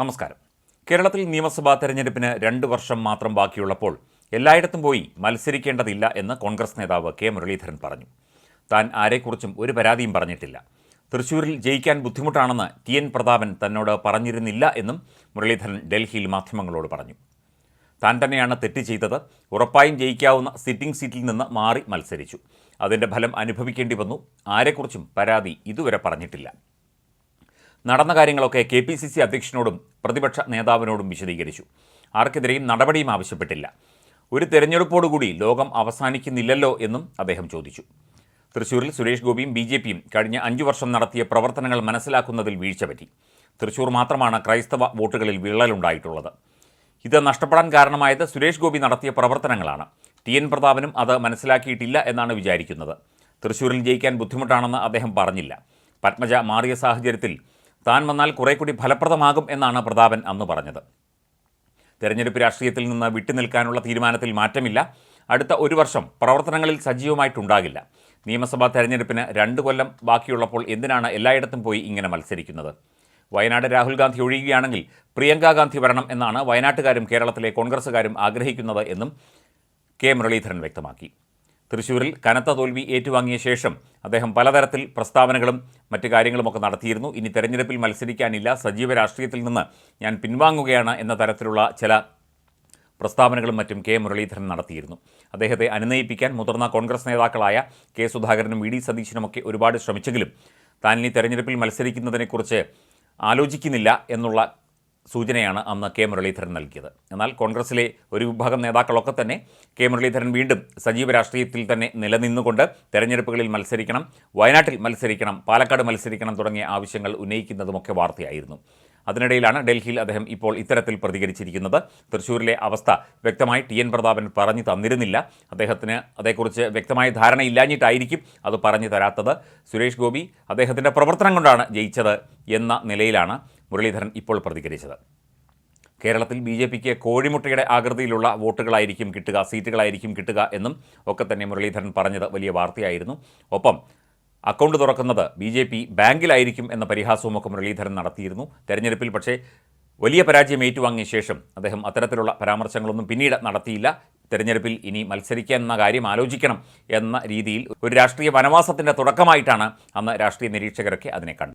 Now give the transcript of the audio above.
നമസ്കാരം. കേരളത്തിൽ നിയമസഭാ തെരഞ്ഞെടുപ്പിന് രണ്ട് വർഷം മാത്രം ബാക്കിയുള്ളപ്പോൾ എല്ലായിടത്തും പോയി മത്സരിക്കേണ്ടതില്ല എന്ന് കോൺഗ്രസ് നേതാവ് കെ മുരളീധരൻ പറഞ്ഞു. താൻ ആരെക്കുറിച്ചും ഒരു പരാതിയും പറഞ്ഞിട്ടില്ല. തൃശൂരിൽ ജയിക്കാൻ ബുദ്ധിമുട്ടാണെന്ന് ടി എൻ പ്രതാപൻ തന്നോട് പറഞ്ഞിരുന്നില്ല എന്നും മുരളീധരൻ ഡൽഹിയിൽ മാധ്യമങ്ങളോട് പറഞ്ഞു. താൻ തന്നെയാണ് തെറ്റ് ചെയ്തത്. ഉറപ്പായും ജയിക്കാവുന്ന സിറ്റിംഗ് സീറ്റിൽ നിന്ന് മാറി മത്സരിച്ചു. അതിന്റെ ഫലം അനുഭവിക്കേണ്ടി വന്നു. ആരെക്കുറിച്ചും പരാതി ഇതുവരെ പറഞ്ഞിട്ടില്ല. നടന്ന കാര്യങ്ങളൊക്കെ കെ പി സി സി അധ്യക്ഷനോടും പ്രതിപക്ഷ നേതാവിനോടും വിശദീകരിച്ചു. ആർക്കെതിരെയും നടപടിയും ആവശ്യപ്പെട്ടില്ല. ഒരു തെരഞ്ഞെടുപ്പോടുകൂടി ലോകം അവസാനിക്കുന്നില്ലല്ലോ എന്നും അദ്ദേഹം ചോദിച്ചു. തൃശൂരിൽ സുരേഷ് ഗോപിയും ബി ജെ പിയും കഴിഞ്ഞ അഞ്ചു വർഷം നടത്തിയ പ്രവർത്തനങ്ങൾ മനസ്സിലാക്കുന്നതിൽ വീഴ്ച പറ്റി. തൃശൂർ മാത്രമാണ് ക്രൈസ്തവ വോട്ടുകളിൽ വിള്ളലുണ്ടായിട്ടുള്ളത്. ഇത് നഷ്ടപ്പെടാൻ കാരണമായത് സുരേഷ് ഗോപി നടത്തിയ പ്രവർത്തനങ്ങളാണ്. ടി എൻ പ്രതാപനും അത് മനസ്സിലാക്കിയിട്ടില്ല എന്നാണ് വിചാരിക്കുന്നത്. തൃശൂരിൽ ജയിക്കാൻ ബുദ്ധിമുട്ടാണെന്ന് അദ്ദേഹം പറഞ്ഞില്ല. പത്മജ മാറിയ സാഹചര്യത്തിൽ താൻ വന്നാൽ കുറെ കൂടി ഫലപ്രദമാകും എന്നാണ് പ്രതാപൻ അന്ന് പറഞ്ഞത്. തെരഞ്ഞെടുപ്പ് രാഷ്ട്രീയത്തിൽ നിന്ന് വിട്ടുനിൽക്കാനുള്ള തീരുമാനത്തിൽ മാറ്റമില്ല. അടുത്ത ഒരു വർഷം പ്രവർത്തനങ്ങളിൽ സജീവമായിട്ടുണ്ടാകില്ല. നിയമസഭാ തെരഞ്ഞെടുപ്പിന് രണ്ട് കൊല്ലം ബാക്കിയുള്ളപ്പോൾ എന്തിനാണ് എല്ലായിടത്തും പോയി ഇങ്ങനെ മത്സരിക്കുന്നത്? വയനാട് രാഹുൽ ഗാന്ധി ഒഴിയുകയാണെങ്കിൽ പ്രിയങ്ക ഗാന്ധി വരണം എന്നാണ് വയനാട്ടുകാരും കേരളത്തിലെ കോൺഗ്രസ്സുകാരും ആഗ്രഹിക്കുന്നത് എന്നും കെ മുരളീധരൻ വ്യക്തമാക്കി. തൃശൂരിൽ കനത്ത തോൽവി ഏറ്റുവാങ്ങിയ ശേഷം അദ്ദേഹം പലതരത്തിൽ പ്രസ്താവനകളും മറ്റു കാര്യങ്ങളുമൊക്കെ നടത്തിയിരുന്നു. ഇനി തെരഞ്ഞെടുപ്പിൽ മത്സരിക്കാനില്ല. സജീവ രാഷ്ട്രീയത്തിൽ നിന്ന് ഞാൻ പിൻവാങ്ങുകയാണ് എന്ന തരത്തിലുള്ള ചില പ്രസ്താവനകളും മറ്റും കെ. മുരളീധരൻ നടത്തിയിരുന്നു. അദ്ദേഹത്തെ അനുനയിപ്പിക്കാൻ മുതിർന്ന കോൺഗ്രസ് നേതാക്കളായ കെ. സുധാകരനും വി ഡി. സതീശനുമൊക്കെ ഒരുപാട് ശ്രമിച്ചെങ്കിലും താൻ ഇനി തെരഞ്ഞെടുപ്പിൽ മത്സരിക്കുന്നതിനെക്കുറിച്ച് ആലോചിക്കുന്നില്ല എന്നുള്ള സൂചനയാണ് അന്ന് കെ മുരളീധരൻ നൽകിയത്. എന്നാൽ കോൺഗ്രസിലെ ഒരു വിഭാഗം നേതാക്കളൊക്കെ തന്നെ കെ മുരളീധരൻ വീണ്ടും സജീവ രാഷ്ട്രീയത്തിൽ തന്നെ നിലനിന്നുകൊണ്ട് തെരഞ്ഞെടുപ്പുകളിൽ മത്സരിക്കണം വയനാട്ടിൽ മത്സരിക്കണം പാലക്കാട് മത്സരിക്കണം തുടങ്ങിയ ആവശ്യങ്ങൾ ഉന്നയിക്കുന്നതുമൊക്കെ വാർത്തയായിരുന്നു. അതിനിടയിലാണ് ഡൽഹിയിൽ അദ്ദേഹം ഇപ്പോൾ ഇത്തരത്തിൽ പ്രതികരിച്ചിരിക്കുന്നത്. തൃശ്ശൂരിലെ അവസ്ഥ വ്യക്തമായി ടി എൻ പ്രതാപൻ പറഞ്ഞു തന്നിരുന്നില്ല. അദ്ദേഹത്തിന് അതേക്കുറിച്ച് വ്യക്തമായ ധാരണയില്ലാഞ്ഞിട്ടായിരിക്കും അത് പറഞ്ഞു തരാത്തത്. സുരേഷ് ഗോപി അദ്ദേഹത്തിന്റെ പ്രവർത്തനം കൊണ്ടാണ് ജയിച്ചത് എന്ന നിലയിലാണ് മുരളീധരൻ ഇപ്പോൾ പ്രതികരിച്ചത്. കേരളത്തിൽ ബി ജെ പിക്ക് കോഴിമുട്ടയുടെ ആകൃതിയിലുള്ള വോട്ടുകളായിരിക്കും കിട്ടുക സീറ്റുകളായിരിക്കും കിട്ടുക എന്നും ഒക്കെ തന്നെ മുരളീധരൻ പറഞ്ഞത് വലിയ വാർത്തയായിരുന്നു. ഒപ്പം അക്കൗണ്ട് തുറക്കുന്നത് ബി ജെ പി ബാങ്കിലായിരിക്കും എന്ന പരിഹാസവുമൊക്കെ മുരളീധരൻ നടത്തിയിരുന്നു. തെരഞ്ഞെടുപ്പിൽ പക്ഷേ വലിയ പരാജയം ഏറ്റുവാങ്ങിയ ശേഷം അദ്ദേഹം അത്തരത്തിലുള്ള പരാമർശങ്ങളൊന്നും പിന്നീട് നടത്തിയില്ല. തെരഞ്ഞെടുപ്പിൽ ഇനി മത്സരിക്കാൻ എന്ന കാര്യം ആലോചിക്കണം എന്ന രീതിയിൽ ഒരു രാഷ്ട്രീയ വനവാസത്തിന്റെ തുടക്കമായിട്ടാണ് അന്ന് രാഷ്ട്രീയ നിരീക്ഷകരൊക്കെ അതിനെ കണ്ടത്.